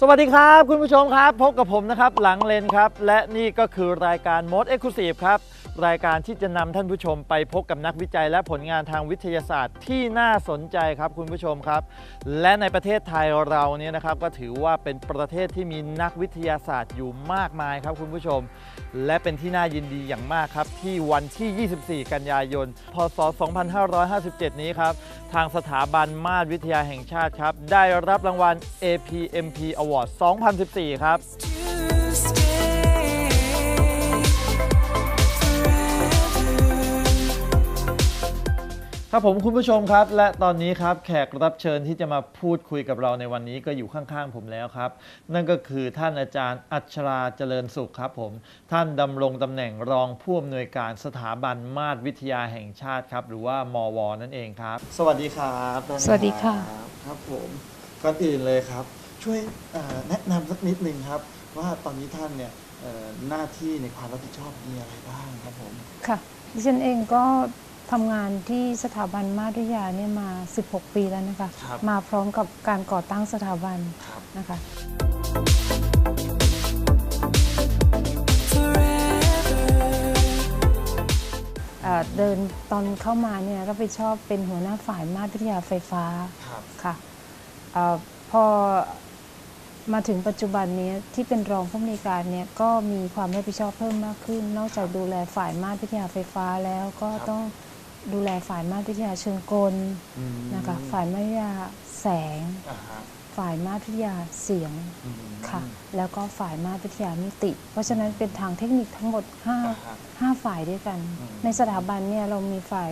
สวัสดีครับ คุณผู้ชมครับ พบกับผมนะครับ หลังเลนครับ และนี่ก็คือรายการ Most Exclusive ครับ รายการที่จะนำท่านผู้ชมไปพบกับนักวิจัย และผลงานทางวิทยาศาสตร์ที่น่าสนใจครับคุณผู้ชมครับ และในประเทศไทยเราเนี่ยนะครับก็ถือว่าเป็นประเทศที่มีนักวิทยาศาสตร์อยู่มากมายครับคุณผู้ชม และเป็นที่น่ายินดีอย่างมากครับ ที่วันที่ 24 กันยายน พศ 2557 นี้ครับ ทางสถาบันมาตรวิทยาแห่งชาติครับ ได้รับรางวัล APMP Award 2014 ครับ ครับผมคุณผู้ชมครับ และตอนนี้ครับแขกรับเชิญที่จะมาพูดคุยกับเราในวันนี้ก็อยู่ข้างๆผมแล้วครับ นั่นก็คือท่านอาจารย์อัชราเจริญสุขครับผมท่านดำรงตำแหน่งรองผู้อำนวยการสถาบันมาตรวิทยาแห่งชาติครับ หรือว่ามว นั่นเองครับ สวัสดีครับท่านสวัสดีค่ะ รับครับผมก่อนอื่นเลยครับ ช่วยเอ่อแนะนำสักนิดนึงครับ ว่าตอนนี้ท่านเนี่ยเอ่อหน้าที่ในความรับผิดชอบมีอะไรบ้างครับผม ค่ะดิฉันเองก็ ทำงานที่สถาบันมาตรวิทยาเนี่ยมา 16 ปีแล้วนะคะ ครับมาพร้อมกับการก่อตั้งสถาบันครับ นะคะ เอ่อเดินตอนเข้ามาเนี่ยรับผิดชอบเป็นหัวหน้าฝ่ายมาตรวิทยาไฟฟ้าครับ ค่ะเออพอมาถึงปัจจุบันนี้ที่เป็นรองผู้อำนวยการเนี่ยก็มีความรับผิดชอบเพิ่มมากขึ้น นอกจากดูแลฝ่ายมาตรวิทยาไฟฟ้าแล้วก็ครับ ต้อง ดูแลฝ่ายมาตรวิทยาเชิงกลอืมนะคะฝ่ายมาตรวิทยาแสง อ่าฮะฝ่ายมาตรวิทยาเสียงอืม ค่ะ แล้วก็ฝ่ายมาตรวิทยามิติ เพราะฉะนั้นเป็นทางเทคนิคทั้งหมดอ่า5ฮะ5ฝ่ายด้วยกัน อืม ในสถาบันเนี่ยเรามีฝ่าย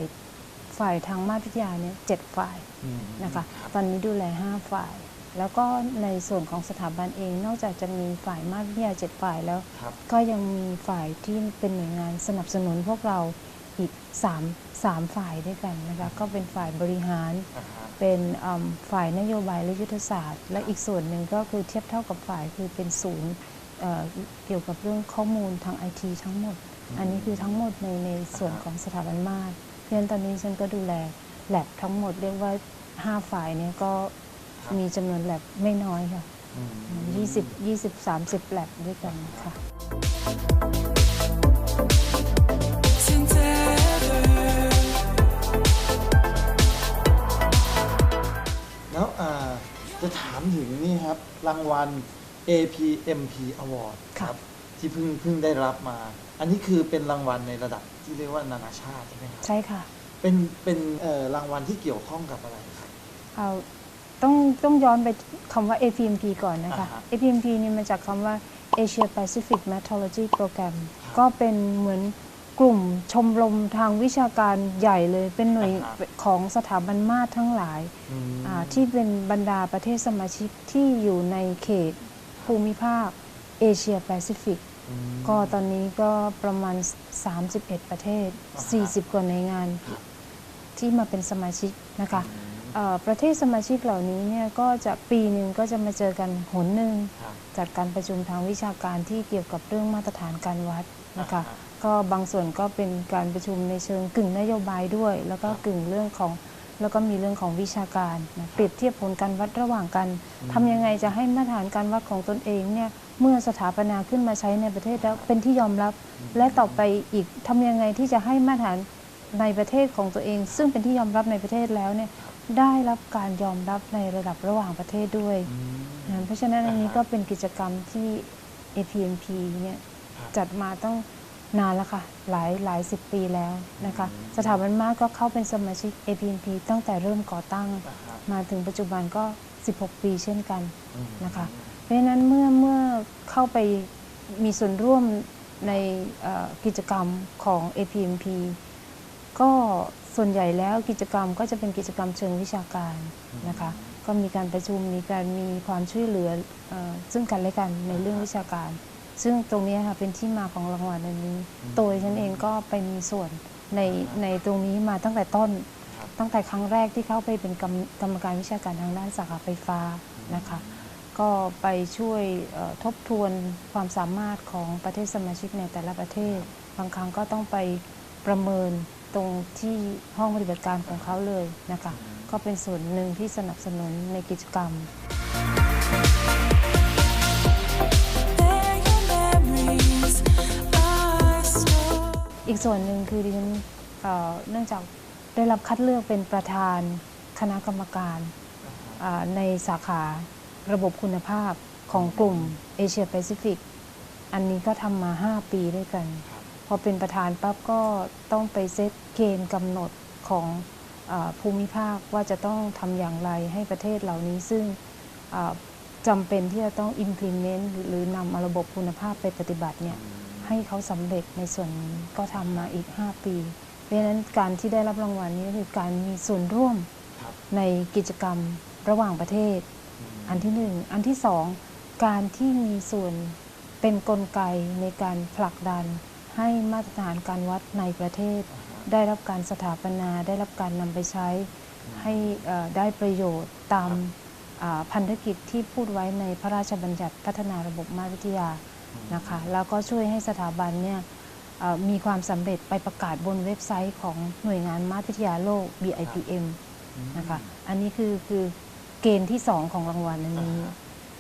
ฝ่ายทางมาตรวิทยาเนี่ยเจ็ดฝ่าย อืมนะคะรับตอนนี้ดูแล 5 ฝ่าย แล้วก็ในส่วนของสถาบันเอง นอกจากจะมีฝ่ายมาตรวิทยาเจ็ดฝ่ายแล้ว ครับ ก็ยังมีฝ่ายที่เป็นหน่วยงานสนับสนุนพวกเราอีก 3 3 ฝ่ายด้วยกันนะคะก็เป็นฝ่ายบริหารอ่าฮะเป็นอืมฝ่ายนโยบายและยุทธศาสตร์ และอีกส่วนหนึ่งก็คือเทียบเท่ากับฝ่ายคือเป็นศูนย์เอ่อเกี่ยวกับเรื่องข้อมูลทางไอทีทั้งหมด อันนี้คือทั้งหมดในในส่วนของสถาบันมาตรเพราะฉะนั้นตอนนี้ฉันก็ดูแลแลบทั้งหมดเรียกว่า 5 ฝ่ายเนี่ยก็ครับมีจำนวนแลบไม่น้อยค่ะอืม20 20 30แลบด้วยกันค่ะ ถามถึงนี่ครับ รางวัล APMP Award ค่ะที่เพิ่งเพิ่งได้รับมา อันนี้คือเป็นรางวัลในระดับที่เรียกว่านานาชาติใช่ไหมครับใช่ค่ะ เป็นเป็นเอ่อรางวัลที่เกี่ยวข้องกับอะไรครับเอาต้องต้องย้อนไปคำว่า APMP ก่อนนะคะอ่าฮะ APMP นี่มาจากคำว่า Asia Pacific Metrology Program ครับก็เป็นเหมือน กลุ่มชมรมทางวิชาการใหญ่เลยเป็นหน่วยอ่าฮะ ของสถาบันมาตรทั้งหลายอืมอ่าที่เป็นบรรดาประเทศสมาชิกที่อยู่ในเขตภูมิภาคเอเชียแปซิฟิก อืม ก็ตอนนี้ก็ประมาณ 31 ประเทศ อ่าฮะ 40 กว่าในวยงานครับที่มาเป็นสมาชิกนะคะ อืมเอ่อ ประเทศสมาชิกเหล่านี้เนี่ยก็จะปีหนึ่งก็จะมาเจอกันหนหนึ่งครับจัดการประชุมทางวิชาการที่เกี่ยวกับเรื่องมาตรฐานการวัดนะคะอ่าฮะก็บางส่วนก็เป็นการประชุมในเชิงกึ่งนโยบายด้วย แล้วก็ครับกึ่งเรื่องของแล้วก็มีเรื่องของวิชาการนะเปรียบเทียบผลการวัดระหว่างกันทำยังไงจะให้มาตรฐานการวัดของตนเองเนี่ยเมื่อสถาปนาขึ้นมาใช้ในประเทศแล้วเป็นที่ยอมรับ และต่อไปอีกทำยังไงที่จะให้มาตรฐานในประเทศของตัวเอง ซึ่งเป็นที่ยอมรับในประเทศแล้วเนี่ย ได้รับการยอมรับในระดับระหว่างประเทศด้วยอืมนะเพราะฉะนั้นอันนี้อ่าฮะก็เป็นกิจกรรมที่ APMP เนี่ยครับจัดมาต้องนานแล้วค่ะ หลายหลายสิบปีแล้วนะคะอืมสถาบันมาก็เข้าเป็นสมาชิก APMP ตั้งแต่เริ่มก่อตั้งอ่าฮะมาถึงปัจจุบันก็ 16 ปีเช่นกันอืมนะคะ เพราะฉะนั้นเมื่อเมื่อเข้าไปมีส่วนร่วมในเอ่อกิจกรรมของ APMP ก็ ส่วนใหญ่แล้วกิจกรรมก็จะเป็นกิจกรรมเชิงวิชาการนะคะ ก็มีการประชุมมีการมีความช่วยเหลืออซึ่งกันและกันในเรื่องวิชาการ ซึ่งตรงนี้ค่ะเป็นที่มาของรางวัลอันนี้ตัวฉันเองก็ไปมีส่วนในในตรงนี้มาตั้งแต่ต้น ตั้งแต่ครั้งแรกที่เข้าไปเป็นกรรมกรรมการวิชาการทางด้านสาขาไฟฟ้านะคะ ก็ไปช่วยทบทวนความสามารถของประเทศสมาชิกในแต่ละประเทศ บางครั้งก็ต้องไป ประเมินตรงที่ห้องปฏิบัติการของเขาเลยนะคะก็เป็นส่วนหนึ่งที่สนับสนุนในกิจกรรม อีกส่วนหนึ่งคือดิฉันเนื่องจากได้รับคัดเลือกเป็นประธานคณะกรรมการในสาขาระบบคุณภาพของกลุ่มเอเชียแปซิฟิก อันนี้ก็ทำมา 5 ปีด้วยกัน พอเป็นประธานปั๊บก็ต้องไปเซตเกณฑ์กำหนดของอาภูมิภาคว่าจะต้องทำอย่างไรให้ประเทศเหล่านี้ซึ่งอ่าจำเป็นที่จะต้อง implement หรือนำเอาระบบคุณภาพไปปฏิบัติเนี่ยให้เขาสำเร็จในส่วนนี้ก็ทำมาอีก 5 ปี เพราะฉะนั้นการที่ได้รับรางวัลนี้ก็คือการมีส่วนร่วมครับในกิจกรรมระหว่างประเทศ อันที่หนึ่งอันที่สองการที่มีส่วนเป็นนกลไกในการผลักดัน ให้มาตรฐานการวัดในประเทศ ได้รับการสถาปนาได้รับการนำไปใช้ให้เอ่อได้ประโยชน์ตามอ่าพันธกิจที่พูดไว้ในพระราชบัญญัติพัฒนาระบบมาตรวิทยานะคะแล้วก็ช่วยให้สถาบันเนี่ยเอ่อมีความสำเร็จไปประกาศบนเว็บไซต์ของหน่วยงานมาตรวิทยาโลก BIPM นะคะอันนี้คือคือเกณฑ์ที่ 2 ของรางวัลอันนี้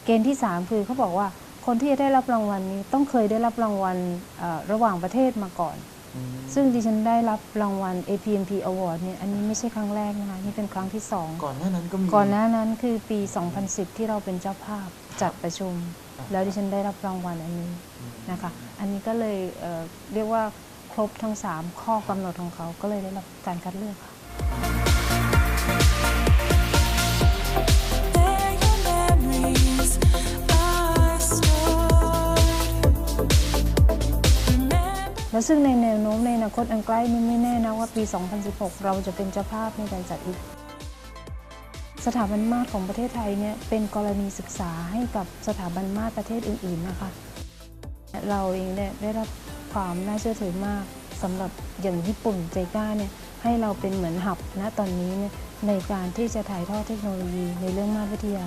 เกณฑ์ที่ 3 คือเขาบอกว่า คนที่จะได้รับรางวัลนี้ต้องเคยได้รับรางวัลเอ่อระหว่างประเทศมาก่อน ซึ่งดิฉันได้รับรางวัล APMP Award เนี่ยอันนี้ไม่ใช่ครั้งแรกนะคะนี่เป็นครั้งที่2ก่อนหน้านั้นก็มีก่อนหน้านั้นคือปี 2010 ที่เราเป็นเจ้าภาพจัดประชุม แล้วดิฉันได้รับรางวัลอันนี้นะคะอันนี้ก็เลยเอ่อเรียกว่าครบทั้ง 3 ข้อกำหนดของเขาก็เลยได้รับการคัดเลือกค่ะ แล้วซึ่งในแนวโน้มในอนาคตอันใกล้นี้ไม่แน่นะว่าปี 2016 เราจะเป็นเจ้าภาพในการจัดอีก สถาบันมาตรของประเทศไทยเนี่ยเป็นกรณีศึกษาให้กับสถาบันมาตรประเทศอื่น ๆ นะคะ เราเองเนี่ยได้รับความน่าเชื่อถือมากสำหรับอย่างญี่ปุ่นใจก้าเนี่ยให้เราเป็นเหมือนหับณตอนนี้เนี่ยในการที่จะถ่ายทอดเทคโนโลยีในเรื่องมาตรวิทยา